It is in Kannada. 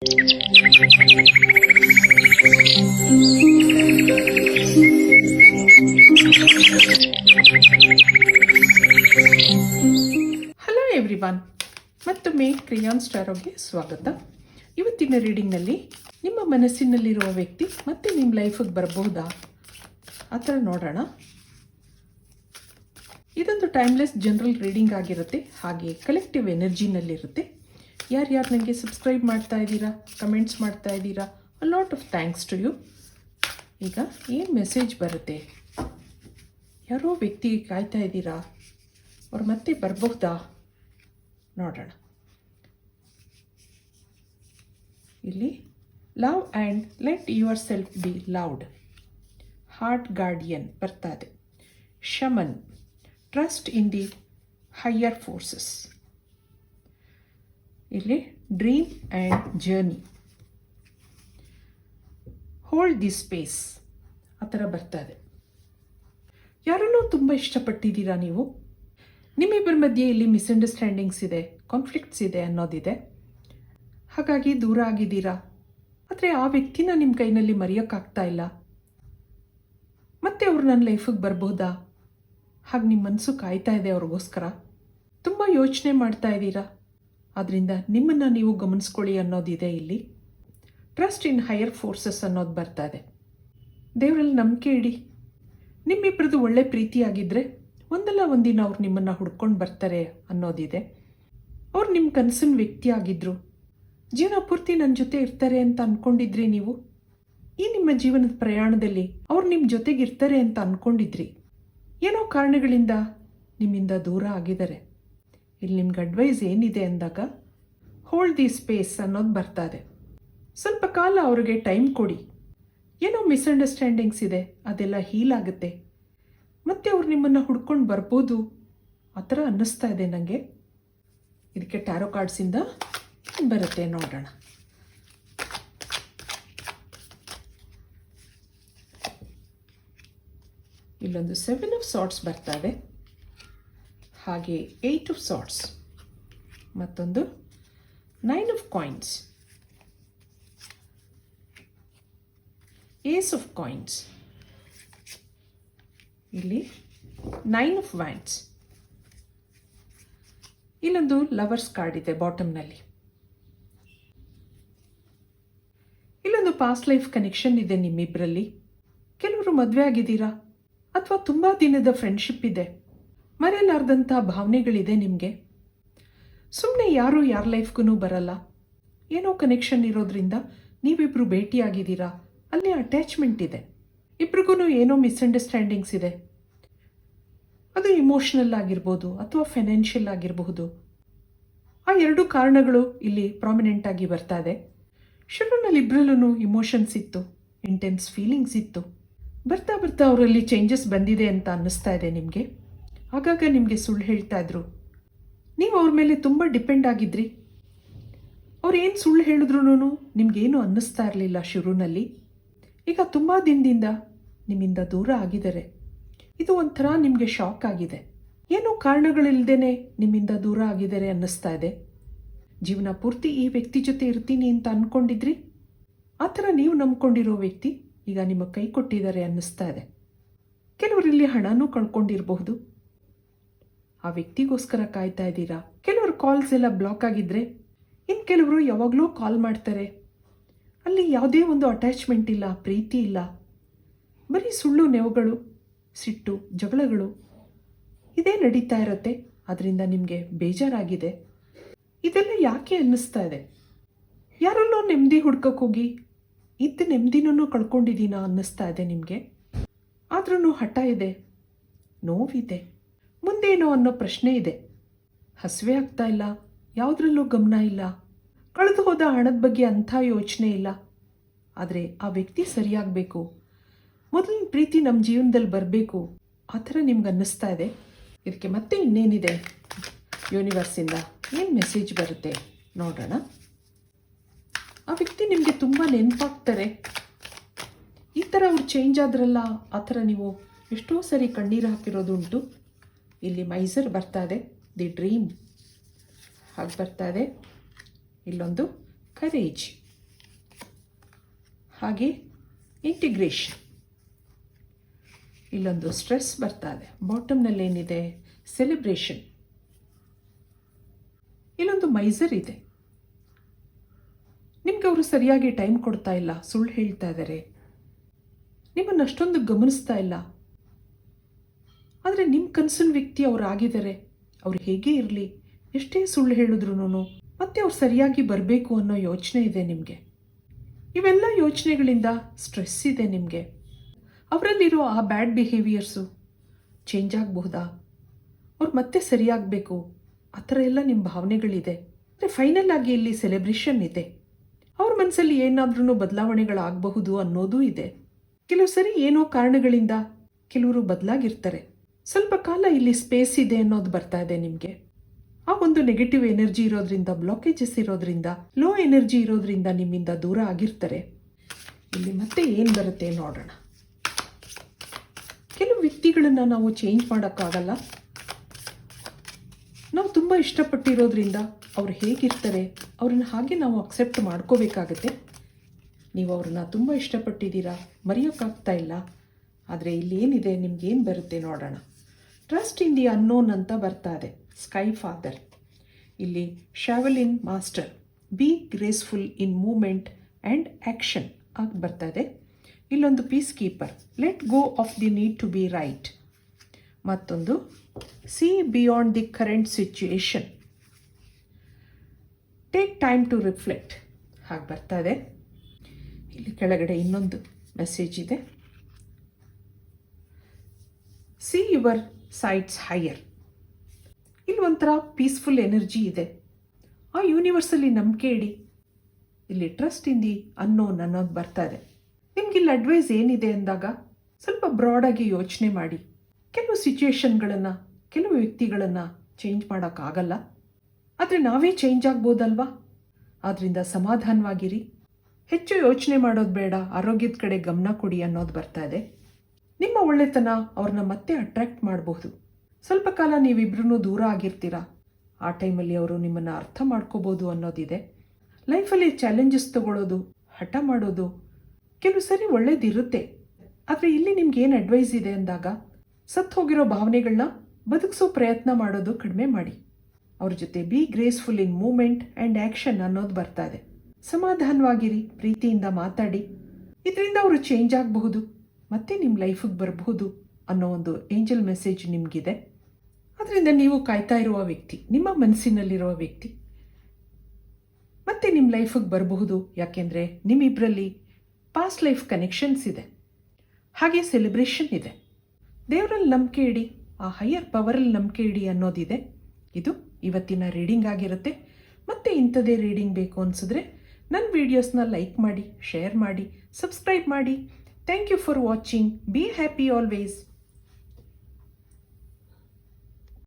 ಹಲೋ ಎವ್ರಿವಾನ್ ಮತ್ತೊಮ್ಮೆ ಕ್ರಿಯಾನ್ ಸ್ಟಾರೋಗೆ ಸ್ವಾಗತ. ಇವತ್ತಿನ ರೀಡಿಂಗ್ನಲ್ಲಿ ನಿಮ್ಮ ಮನಸ್ಸಿನಲ್ಲಿರುವ ವ್ಯಕ್ತಿ ಮತ್ತೆ ನಿಮ್ಮ ಲೈಫಿಗೆ ಬರಬಹುದಾ ಆ ಥರ ನೋಡೋಣ. ಇದೊಂದು ಟೈಮ್ಲೆಸ್ ಜನರಲ್ ರೀಡಿಂಗ್ ಆಗಿರುತ್ತೆ. ಹಾಗೆ ಕಲೆಕ್ಟಿವ್ ಎನರ್ಜಿನಲ್ಲಿರುತ್ತೆ ಯಾರ್ಯಾರು ನನಗೆ ಸಬ್ಸ್ಕ್ರೈಬ್ ಮಾಡ್ತಾ ಇದ್ದೀರಾ ಕಮೆಂಟ್ಸ್ ಮಾಡ್ತಾ ಇದ್ದೀರಾ a lot of thanks to you ಈಗ ಏನು ಮೆಸೇಜ್ ಬರುತ್ತೆ? ಯಾರೋ ವ್ಯಕ್ತಿಗೆ ಕಾಯ್ತಾ ಇದ್ದೀರಾ? ಅವ್ರು ಮತ್ತೆ ಬರಬಹುದಾ ನೋಡೋಣ. ಇಲ್ಲಿ love and let yourself be loud heart guardian ಬರ್ತಾ ಇದೆ. Shaman trust in the higher forces ಇಲ್ಲಿ dream and journey hold the space ಆ ಥರ ಬರ್ತಾ ಇದೆ. ಯಾರನ್ನೂ ತುಂಬ ಇಷ್ಟಪಟ್ಟಿದ್ದೀರಾ ನೀವು? ನಿಮ್ಮಿಬ್ಬರ ಮಧ್ಯೆ ಇಲ್ಲಿ ಮಿಸ್ಅಂಡರ್ಸ್ಟ್ಯಾಂಡಿಂಗ್ಸ್ ಇದೆ ಕಾನ್ಫ್ಲಿಕ್ಟ್ಸ್ ಇದೆ ಅನ್ನೋದಿದೆ. ಹಾಗಾಗಿ ದೂರ ಆಗಿದ್ದೀರಾ? ಆದರೆ ಆ ವ್ಯಕ್ತಿನ ನಿಮ್ಮ ಕೈನಲ್ಲಿ ಮರೆಯೋಕ್ಕಾಗ್ತಾ ಇಲ್ಲ. ಮತ್ತೆ ಅವರು ನನ್ನ ಲೈಫಿಗೆ ಬರ್ಬೋದಾ? ಹಾಗೆ ನಿಮ್ಮ ಮನಸ್ಸು ಕಾಯ್ತಾ ಇದೆ ಅವ್ರಿಗೋಸ್ಕರ. ತುಂಬ ಯೋಚನೆ ಮಾಡ್ತಾ ಇದ್ದೀರಾ ಆದ್ದರಿಂದ ನಿಮ್ಮನ್ನು ನೀವು ಗಮನಿಸ್ಕೊಳ್ಳಿ ಅನ್ನೋದಿದೆ ಇಲ್ಲಿ. ಟ್ರಸ್ಟ್ ಇನ್ ಹೈಯರ್ ಫೋರ್ಸಸ್ ಅನ್ನೋದು ಬರ್ತಾ ಇದೆ. ದೇವರಲ್ಲಿ ನಂಬಿಕೆ ಇಡಿ. ನಿಮ್ಮಿಬ್ಬರದು ಒಳ್ಳೆ ಪ್ರೀತಿಯಾಗಿದ್ದರೆ ಒಂದಲ್ಲ ಒಂದಿನ ಅವ್ರು ನಿಮ್ಮನ್ನು ಹುಡ್ಕೊಂಡು ಬರ್ತಾರೆ ಅನ್ನೋದಿದೆ. ಅವ್ರು ನಿಮ್ಮ ಕನಸಿನ ವ್ಯಕ್ತಿ ಆಗಿದ್ದರು ಜೀವನ ಪೂರ್ತಿ ನನ್ನ ಜೊತೆ ಇರ್ತಾರೆ ಅಂತ ಅಂದ್ಕೊಂಡಿದ್ರಿ ನೀವು? ಈ ನಿಮ್ಮ ಜೀವನದ ಪ್ರಯಾಣದಲ್ಲಿ ಅವ್ರು ನಿಮ್ಮ ಜೊತೆಗೆ ಇರ್ತಾರೆ ಅಂತ ಅಂದ್ಕೊಂಡಿದ್ರಿ ಏನೋ ಕಾರಣಗಳಿಂದ ನಿಮ್ಮಿಂದ ದೂರ ಆಗಿದ್ದಾರೆ. ಇಲ್ಲಿ ನಿಮ್ಗೆ ಅಡ್ವೈಸ್ ಏನಿದೆ ಅಂದಾಗ ಹೋಲ್ಡ್ ದಿ ಸ್ಪೇಸ್ ಅನ್ನೋದು ಬರ್ತಾ ಇದೆ. ಸ್ವಲ್ಪ ಕಾಲ ಅವ್ರಿಗೆ ಟೈಮ್ ಕೊಡಿ. ಏನೋ ಮಿಸ್ಅಂಡರ್ಸ್ಟ್ಯಾಂಡಿಂಗ್ಸ್ ಇದೆ, ಅದೆಲ್ಲ ಹೀಲ್ ಆಗುತ್ತೆ. ಮತ್ತೆ ಅವ್ರು ನಿಮ್ಮನ್ನು ಹುಡ್ಕೊಂಡು ಬರ್ಬೋದು. ಆ ಥರ ಅನ್ನಿಸ್ತಾ ಇದೆ ನನಗೆ ಇದಕ್ಕೆ ಟ್ಯಾರೋ ಕಾರ್ಡ್ಸಿಂದ ಬರುತ್ತೆ ನೋಡೋಣ. ಇಲ್ಲೊಂದು ಸೆವೆನ್ ಆಫ್ ಸಾಟ್ಸ್ ಬರ್ತಾ ಇದೆ. ಹಾಗೆ ಏಯ್ಟ್ ಆಫ್ ಸಾಟ್ಸ್ ಮತ್ತೊಂದು nine of coins ace of coins ಇಲ್ಲಿ ನೈನ್ ಆಫ್ ವ್ಯಾಂಡ್ಸ್ ಇಲ್ಲೊಂದು ಲವರ್ಸ್ ಕಾರ್ಡ್ ಇದೆ ಬಾಟಮ್ನಲ್ಲಿ ಇಲ್ಲೊಂದು ಪಾಸ್ಟ್ ಲೈಫ್ ಕನೆಕ್ಷನ್ ಇದೆ ನಿಮ್ಮಿಬ್ಬರಲ್ಲಿ ಕೆಲವರು ಮದುವೆ ಆಗಿದ್ದೀರಾ? ಅಥವಾ ತುಂಬ ದಿನದ ಫ್ರೆಂಡ್ಶಿಪ್ ಇದೆ? ಮರೆಯಲಾರ್ದಂಥ ಭಾವನೆಗಳಿದೆ ನಿಮಗೆ? ಸುಮ್ಮನೆ ಯಾರೂ ಯಾರ ಲೈಫ್ಗೂ ಬರಲ್ಲ. ಏನೋ ಕನೆಕ್ಷನ್ ಇರೋದ್ರಿಂದ ನೀವಿಬ್ಬರು ಭೇಟಿಯಾಗಿದ್ದೀರಾ? ಅಲ್ಲಿ ಅಟ್ಯಾಚ್ಮೆಂಟ್ ಇದೆ. ಇಬ್ರಿಗೂ ಏನೋ ಮಿಸ್ಅಂಡರ್ಸ್ಟ್ಯಾಂಡಿಂಗ್ಸ್ ಇದೆ. ಅದು ಇಮೋಷ್ನಲ್ ಆಗಿರ್ಬೋದು ಅಥವಾ ಫೈನಾನ್ಷಿಯಲ್ ಆಗಿರಬಹುದು. ಆ ಎರಡು ಕಾರಣಗಳು ಇಲ್ಲಿ ಪ್ರಾಮಿನೆಂಟ್ ಆಗಿ ಬರ್ತಾ ಇದೆ. ಶುರುನಲ್ಲಿ ಇಬ್ಬರಲ್ಲೂ ಇಮೋಷನ್ಸ್ ಇತ್ತು ಇಂಟೆನ್ಸ್ ಫೀಲಿಂಗ್ಸ್ ಇತ್ತು. ಬರ್ತಾ ಬರ್ತಾ ಅವರಲ್ಲಿ ಚೇಂಜಸ್ ಬಂದಿದೆ ಅಂತ ಅನ್ನಿಸ್ತಾ ಇದೆ ನಿಮಗೆ? ಆಗಾಗ ನಿಮಗೆ ಸುಳ್ಳು ಹೇಳ್ತಾ ಇದ್ರು. ನೀವು ಅವ್ರ ಮೇಲೆ ತುಂಬ ಡಿಪೆಂಡ್ ಆಗಿದ್ರಿ. ಅವ್ರು ಏನು ಸುಳ್ಳು ಹೇಳಿದ್ರು ನಿಮಗೇನು ಅನ್ನಿಸ್ತಾ ಇರಲಿಲ್ಲ ಶುರುನಲ್ಲಿ. ಈಗ ತುಂಬ ದಿನದಿಂದ ನಿಮ್ಮಿಂದ ದೂರ ಆಗಿದ್ದಾರೆ. ಇದು ಒಂಥರ ನಿಮಗೆ ಶಾಕ್ ಆಗಿದೆ. ಏನೋ ಕಾರಣಗಳಿಲ್ಲದೇ ನಿಮ್ಮಿಂದ ದೂರ ಆಗಿದ್ದಾರೆ ಅನ್ನಿಸ್ತಾ ಇದೆ. ಜೀವನ ಪೂರ್ತಿ ಈ ವ್ಯಕ್ತಿ ಜೊತೆ ಇರ್ತೀನಿ ಅಂತ ಅಂದ್ಕೊಂಡಿದ್ರಿ ಆ ಥರ ನೀವು ನಂಬ್ಕೊಂಡಿರೋ ವ್ಯಕ್ತಿ ಈಗ ನಿಮ್ಮ ಕೈ ಕೊಟ್ಟಿದ್ದಾರೆ ಅನ್ನಿಸ್ತಾ ಇದೆ. ಕೆಲವರಿಲ್ಲಿ ಹಣನೂ ಕಳ್ಕೊಂಡಿರಬಹುದು. ಆ ವ್ಯಕ್ತಿಗೋಸ್ಕರ ಕಾಯ್ತಾ ಇದ್ದೀರಾ? ಕೆಲವರು ಕಾಲ್ಸ್ ಎಲ್ಲ ಬ್ಲಾಕ್ ಆಗಿದ್ರೆ ಇನ್ನು ಕೆಲವರು ಯಾವಾಗಲೂ ಕಾಲ್ ಮಾಡ್ತಾರೆ. ಅಲ್ಲಿ ಯಾವುದೇ ಒಂದು ಅಟ್ಯಾಚ್ಮೆಂಟ್ ಇಲ್ಲ, ಪ್ರೀತಿ ಇಲ್ಲ. ಬರೀ ಸುಳ್ಳು ನೆವುಗಳು, ಸಿಟ್ಟು, ಜಗಳಗಳು ಇದೇ ನಡೀತಾ ಇರುತ್ತೆ. ಅದರಿಂದ ನಿಮಗೆ ಬೇಜಾರಾಗಿದೆ. ಇದೆಲ್ಲ ಯಾಕೆ ಅನ್ನಿಸ್ತಾ ಇದೆ? ಯಾರಲ್ಲೋ ನೆಮ್ಮದಿ ಹುಡ್ಕೋಕ್ಕೋಗಿ ಇದ್ದ ನೆಮ್ಮದಿನೂ ಕಳ್ಕೊಂಡಿದ್ದೀನಾ ಅನ್ನಿಸ್ತಾ ಇದೆ ನಿಮಗೆ. ಆದ್ರೂ ಹಠ ಇದೆ, ನೋವಿದೆ. ಮುಂದೇನೋ ಅನ್ನೋ ಪ್ರಶ್ನೆ ಇದೆ. ಹಸಿವೆ ಆಗ್ತಾ ಇಲ್ಲ. ಯಾವುದ್ರಲ್ಲೂ ಗಮನ ಇಲ್ಲ. ಕಳೆದು ಹೋದ ಹಣದ ಬಗ್ಗೆ ಅಂಥ ಯೋಚನೆ ಇಲ್ಲ. ಆದರೆ ಆ ವ್ಯಕ್ತಿ ಸರಿಯಾಗಬೇಕು. ಮೊದಲಿನ ಪ್ರೀತಿ ನಮ್ಮ ಜೀವನದಲ್ಲಿ ಬರಬೇಕು. ಆ ಥರ ನಿಮ್ಗೆ ಅನ್ನಿಸ್ತಾ ಇದೆ? ಇದಕ್ಕೆ ಮತ್ತೆ ಇನ್ನೇನಿದೆ? ಯೂನಿವರ್ಸಿಂದ ಏನು ಮೆಸೇಜ್ ಬರುತ್ತೆ? ನೋಡೋಣ. ಆ ವ್ಯಕ್ತಿ ನಿಮಗೆ ತುಂಬ ನೆನಪಾಗ್ತಾರೆ. ಈ ಥರ ಅವ್ರು ಚೇಂಜ್ ಆದ್ರಲ್ಲ, ಆ ಥರ ನೀವು ಎಷ್ಟೋ ಸರಿ ಕಣ್ಣೀರು ಹಾಕಿರೋದುಂಟು. ಇಲ್ಲಿ ಮೈಸರ್ ಬರ್ತಾ ಇದೆ. The dream. ಹಾಗೆ ಬರ್ತಾ ಇದೆ. ಇಲ್ಲೊಂದು ಕರೇಜ್ ಹಾಗೆ ಇಂಟಿಗ್ರೇಷನ್ ಇಲ್ಲೊಂದು ಸ್ಟ್ರೆಸ್ ಬರ್ತಾ ಇದೆ. ಬಾಟಮ್ನಲ್ಲಿ ಏನಿದೆ? ಸೆಲೆಬ್ರೇಷನ್ ಇಲ್ಲೊಂದು ಮೈಸರ್ ಇದೆ. ನಿಮ್ಗೆ ಅವರು ಸರಿಯಾಗಿ ಟೈಮ್ ಕೊಡ್ತಾ ಇಲ್ಲ. ಸುಳ್ಳು ಹೇಳ್ತಾ ಇದ್ದಾರೆ ನಿಮ್ಮನ್ನು ಅಷ್ಟೊಂದು ಗಮನಿಸ್ತಾ ಇಲ್ಲ. ಆದರೆ ನಿಮ್ಮ ಕನಸಿನ ವ್ಯಕ್ತಿ ಅವ್ರು ಆಗಿದ್ದಾರೆ ಅವ್ರು ಹೇಗೆ ಇರಲಿ, ಎಷ್ಟೇ ಸುಳ್ಳು ಹೇಳಿದ್ರು ಮತ್ತೆ ಅವ್ರು ಸರಿಯಾಗಿ ಬರಬೇಕು ಅನ್ನೋ ಯೋಚನೆ ಇದೆ ನಿಮಗೆ. ಇವೆಲ್ಲ ಯೋಚನೆಗಳಿಂದ ಸ್ಟ್ರೆಸ್ ಇದೆ ನಿಮಗೆ. ಅವರಲ್ಲಿರೋ ಆ ಬ್ಯಾಡ್ ಬಿಹೇವಿಯರ್ಸು ಚೇಂಜ್ ಆಗಬಹುದಾ? ಅವ್ರು ಮತ್ತೆ ಸರಿಯಾಗಬೇಕು, ಆ ಥರ ಎಲ್ಲ ನಿಮ್ಮ ಭಾವನೆಗಳಿದೆ. ಅಂದರೆ ಫೈನಲ್ ಆಗಿ ಇಲ್ಲಿ ಸೆಲೆಬ್ರೇಷನ್ ಇದೆ. ಅವ್ರ ಮನಸ್ಸಲ್ಲಿ ಏನಾದ್ರೂ ಬದಲಾವಣೆಗಳಾಗಬಹುದು ಅನ್ನೋದೂ ಇದೆ. ಕೆಲವು ಸರಿ ಏನೋ ಕಾರಣಗಳಿಂದ ಕೆಲವರು ಬದಲಾಗಿರ್ತಾರೆ. ಸ್ವಲ್ಪ ಕಾಲ ಇಲ್ಲಿ ಸ್ಪೇಸ್ ಇದೆ ಅನ್ನೋದು ಬರ್ತಾ ಇದೆ ನಿಮಗೆ. ಆ ಒಂದು ನೆಗೆಟಿವ್ ಎನರ್ಜಿ ಇರೋದ್ರಿಂದ ಬ್ಲಾಕೇಜಸ್ ಇರೋದ್ರಿಂದ ಲೋ ಎನರ್ಜಿ ಇರೋದ್ರಿಂದ ನಿಮ್ಮಿಂದ ದೂರ ಆಗಿರ್ತಾರೆ. ಇಲ್ಲಿ ಮತ್ತೆ ಏನು ಬರುತ್ತೆ ನೋಡೋಣ. ಕೆಲವು ವ್ಯಕ್ತಿಗಳನ್ನು ನಾವು ಚೇಂಜ್ ಮಾಡೋಕ್ಕಾಗಲ್ಲ. ನಾವು ತುಂಬ ಇಷ್ಟಪಟ್ಟಿರೋದ್ರಿಂದ ಅವ್ರು ಹೇಗಿರ್ತಾರೆ, ಅವ್ರನ್ನ ಹಾಗೆ ನಾವು ಅಕ್ಸೆಪ್ಟ್ ಮಾಡ್ಕೋಬೇಕಾಗತ್ತೆ. ನೀವು ಅವ್ರನ್ನ ತುಂಬ ಇಷ್ಟಪಟ್ಟಿದ್ದೀರಾ, ಮರೆಯೋಕ್ಕಾಗ್ತಾ ಇಲ್ಲ. ಆದರೆ ಇಲ್ಲಿ ಏನಿದೆ ನಿಮ್ಗೇನು ಬರುತ್ತೆ ನೋಡೋಣ. ಟ್ರಸ್ಟ್ ಇನ್ ದಿ ಅನ್ನೋನ್ ಅಂತ ಬರ್ತಾ ಇದೆ ಸ್ಕೈ ಫಾದರ್ ಇಲ್ಲಿ Shaolin master be graceful in movement and action ಆಗಿ ಬರ್ತಾ ಇದೆ ಇಲ್ಲೊಂದು peacekeeper let go of the need to be right ಮತ್ತೊಂದು see beyond the current situation take time to reflect ಹಾಗೆ ಬರ್ತಾ ಇದೆ ಇಲ್ಲಿ ಕೆಳಗಡೆ ಇನ್ನೊಂದು ಮೆಸೇಜ್ ಇದೆ. See your sights higher. ಇಲ್ಲಿ ಒಂಥರ ಪೀಸ್ಫುಲ್ ಎನರ್ಜಿ ಇದೆ. ಆ ಯೂನಿವರ್ಸಲ್ಲಿ ನಂಬಿಕೆ ಇಡಿ. ಇಲ್ಲಿ ಟ್ರಸ್ಟ್ ಇಂದಿ ಅನ್ನೋ ಅನ್ನೋನ್ ಬರ್ತಾ ಇದೆ. ನಿಮ್ಗೆ ಇಲ್ಲಿ ಅಡ್ವೈಸ್ ಏನಿದೆ ಅಂದಾಗ ಸ್ವಲ್ಪ ಬ್ರಾಡಾಗಿ ಯೋಚನೆ ಮಾಡಿ. ಕೆಲವು ಸಿಚುಯೇಷನ್ಗಳನ್ನು ಕೆಲವು ವ್ಯಕ್ತಿಗಳನ್ನು ಚೇಂಜ್ ಮಾಡೋಕ್ಕಾಗಲ್ಲ ಆದರೆ ನಾವೇ ಚೇಂಜ್ ಆಗ್ಬೋದಲ್ವಾ? ಆದ್ದರಿಂದ ಸಮಾಧಾನವಾಗಿರಿ. ಹೆಚ್ಚು ಯೋಚನೆ ಮಾಡೋದು ಬೇಡ, ಆರೋಗ್ಯದ ಕಡೆ ಗಮನ ಕೊಡಿ ಅನ್ನೋದು ಬರ್ತಾ ಇದೆ. ನಿಮ್ಮ ಒಳ್ಳೆತನ ಅವ್ರನ್ನ ಮತ್ತೆ ಅಟ್ರಾಕ್ಟ್ ಮಾಡಬಹುದು. ಸ್ವಲ್ಪ ಕಾಲ ನೀವಿಬ್ರೂ ದೂರ ಆಗಿರ್ತೀರಾ? ಆ ಟೈಮಲ್ಲಿ ಅವರು ನಿಮ್ಮನ್ನು ಅರ್ಥ ಮಾಡ್ಕೋಬೋದು ಅನ್ನೋದಿದೆ. ಲೈಫಲ್ಲಿ ಚಾಲೆಂಜಸ್ ತಗೊಳ್ಳೋದು ಹಠ ಮಾಡೋದು, ಕೆಲವು ಸರಿ ಒಳ್ಳೇದಿರುತ್ತೆ. ಆದರೆ ಇಲ್ಲಿ ನಿಮ್ಗೆ ಏನು ಅಡ್ವೈಸ್ ಇದೆ ಅಂದಾಗ ಸತ್ತು ಹೋಗಿರೋ ಭಾವನೆಗಳನ್ನ ಬದುಕಿಸೋ ಪ್ರಯತ್ನ ಮಾಡೋದು ಕಡಿಮೆ ಮಾಡಿ. ಅವ್ರ ಜೊತೆ be graceful in movement and action ಅನ್ನೋದು ಬರ್ತಾ ಇದೆ. ಸಮಾಧಾನವಾಗಿರಿ, ಪ್ರೀತಿಯಿಂದ ಮಾತಾಡಿ. ಇದರಿಂದ ಅವರು ಚೇಂಜ್ ಆಗಬಹುದು. ಮತ್ತೆ ನಿಮ್ಮ ಲೈಫಿಗೆ ಬರಬಹುದು ಅನ್ನೋ ಒಂದು ಏಂಜಲ್ ಮೆಸೇಜ್ ನಿಮಗಿದೆ. ಅದರಿಂದ ನೀವು ಕಾಯ್ತಾ ಇರುವ ವ್ಯಕ್ತಿ, ನಿಮ್ಮ ಮನಸ್ಸಿನಲ್ಲಿರುವ ವ್ಯಕ್ತಿ ಮತ್ತೆ ನಿಮ್ಮ ಲೈಫಿಗೆ ಬರಬಹುದು. ಯಾಕೆಂದರೆ ನಿಮ್ಮಿಬ್ಬರಲ್ಲಿ ಪಾಸ್ಟ್ ಲೈಫ್ ಕನೆಕ್ಷನ್ಸ್ ಇದೆ. ಹಾಗೆ ಸೆಲೆಬ್ರೇಷನ್ ಇದೆ. ದೇವರಲ್ಲಿ ನಂಬಿಕೆ ಇಡಿ, ಆ ಹೈಯರ್ ಪವರಲ್ಲಿ ನಂಬಿಕೆ ಇಡಿ ಅನ್ನೋದಿದೆ. ಇದು ಇವತ್ತಿನ ರೀಡಿಂಗ್ ಆಗಿರುತ್ತೆ. ಮತ್ತೆ ಇಂಥದೇ ರೀಡಿಂಗ್ ಬೇಕು ಅನಿಸಿದ್ರೆ ನನ್ನ ವೀಡಿಯೋಸ್ನ ಲೈಕ್ ಮಾಡಿ ಶೇರ್ ಮಾಡಿ ಸಬ್ಸ್ಕ್ರೈಬ್ ಮಾಡಿ. Thank you for watching. Be happy always.